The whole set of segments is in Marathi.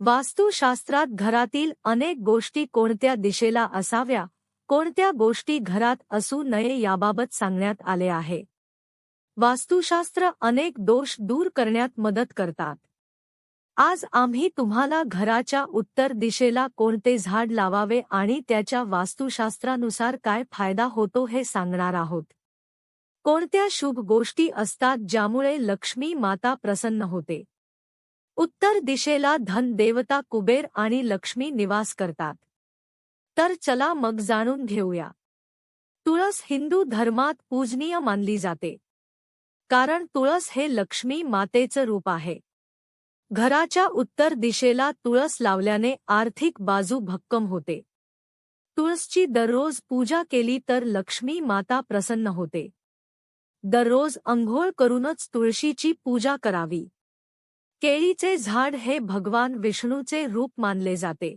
वास्तुशास्त्रात घरातील अनेक गोष्टी कोणत्या दिशेला असाव्या कोणत्या गोष्टी घरात असू नये याबाबत सांगण्यात आले आहे. वास्तुशास्त्र अनेक दोष दूर करण्यात मदत करतात. आज आम्ही तुम्हाला घराच्या उत्तर दिशेला कोणते झाड लावावे आणि त्याच्या वास्तुशास्त्रानुसार काय फायदा होतो हे सांगणार आहोत. कोणत्या शुभ गोष्टी असतात ज्यामुळे लक्ष्मी माता प्रसन्न होते? उत्तर दिशेला धन देवता कुबेर आणि लक्ष्मी निवास करतात. तर चला मग जाणून घेऊया. तुळस हिंदू धर्मात पूजनीय मानली जाते. कारण तुळस हे लक्ष्मी मातेचं रूप आहे. घराच्या उत्तर दिशेला तुळस लावल्याने आर्थिक बाजू भक्कम होते. तुळसची दररोज पूजा केली तर लक्ष्मी माता प्रसन्न होते. दररोज अंघोळ करूनच तुळशीची पूजा करावी. केळीचे झाड हे भगवान विष्णूचे रूप मानले जाते.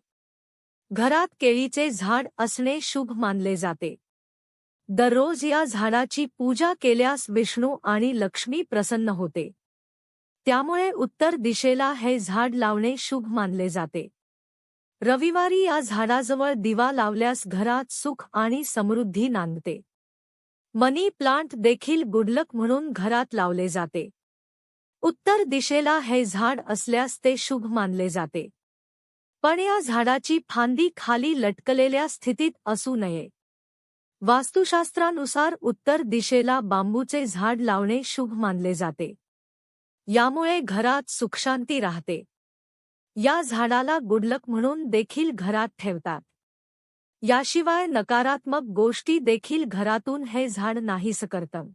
घरात केळीचे झाड असणे शुभ मानले जाते. दररोज या झाडाची पूजा केल्यास विष्णू आणि लक्ष्मी प्रसन्न होते. त्यामुळे उत्तर दिशेला हे झाड लावणे शुभ मानले जाते. रविवारी या झाडाजवळ दिवा लावल्यास घरात सुख आणि समृद्धी नांदते. मनी प्लांट देखील गुडलक म्हणून घरात लावले जाते. उत्तर दिशेला हे झाड असल्यास ते शुभ मानले जाते. पण या झाडाची फांदी खाली लटकलेल्या स्थितीत असू नये. वास्तुशास्त्रानुसार उत्तर दिशेला बांबूचे झाड लावणे शुभ मानले जाते. यामुळे घरात सुखशांती राहते. या झाडाला गुडलक म्हणून देखील घरात ठेवतात. याशिवाय नकारात्मक गोष्टी देखील घरातून हे झाड नाहीस करतं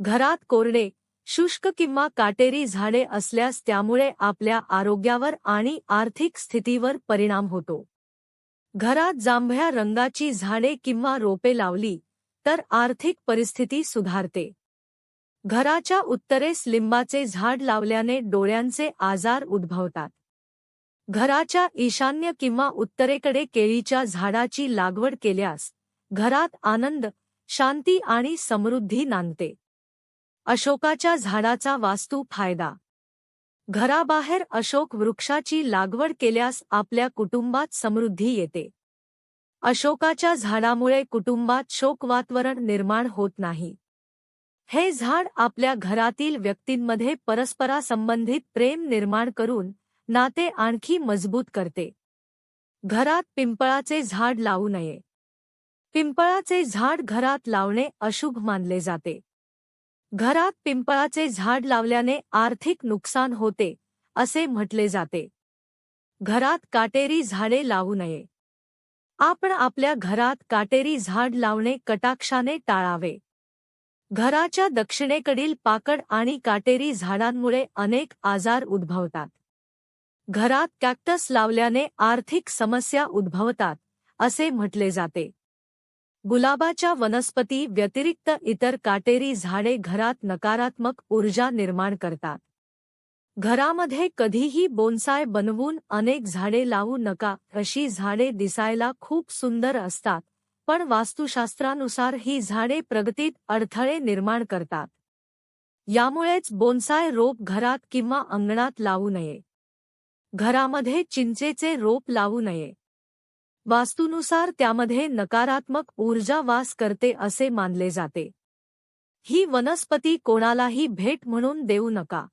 घरात कोरडे शुष्क किंवा काटेरी झाडे असल्यास त्यामुळे आपल्या आरोग्यावर आणि आर्थिक स्थितीवर परिणाम होतो. घरात जांभळ्या रंगाची झाडे किंवा रोपे लावली तर आर्थिक परिस्थिती सुधारते. घराच्या उत्तरेस लिंबाचे झाड लावल्याने डोळ्यांचे आजार उद्भवतात. घराच्या ईशान्य किंवा उत्तरेकडे केळीच्या झाडाची लागवड केल्यास घरात आनंद शांती आणि समृद्धी नांदते. अशोकाच्या झाडाचा वास्तू फायदा. घराबाहेर अशोक वृक्षाची लागवड केल्यास आपल्या कुटुंबात समृद्धी येते. अशोकाच्या झाडामुळे कुटुंबात शोकवातावरण निर्माण होत नाही. हे झाड आपल्या घरातील व्यक्तींमध्ये परस्परासंबंधित प्रेम निर्माण करून नाते आणखी मजबूत करते. घरात पिंपळाचे झाड लावू नये. पिंपळाचे झाड घरात लावणे अशुभ मानले जाते. घरात पिंपळाचे झाड लावल्याने आर्थिक नुकसान होते असे म्हटले जाते. घरात काटेरी झाडे लावू नये. आपण आपल्या घरात काटेरी झाड लावणे कटाक्षाने टाळावे. घराच्या दक्षिणेकडील पाकड आणि काटेरी झाडांमुळे अनेक आजार उद्भवतात. घरात कॅक्टस लावल्याने आर्थिक समस्या उद्भवतात असे म्हटले जाते. गुलाबाच्या वनस्पती व्यतिरिक्त इतर काटेरी झाडे घरात नकारात्मक ऊर्जा निर्माण करतात. घरामध्ये कधीही बोन्साय बनवून अनेक झाडे लावू नका अशी झाडे दिसायला खूप सुंदर असतात पण वास्तुशास्त्रानुसार ही झाडे प्रगतीत अडथळे निर्माण करतात. यामुळेच बोन्साय रोप घरात किंवा अंगणात लावू नये. घरामध्ये चिंचेचे रोप लावू नये. वास्तूनुसार त्यामध्ये नकारात्मक ऊर्जा वास करते असे मानले जाते. ही वनस्पती कोणालाही भेट म्हणून देऊ नका.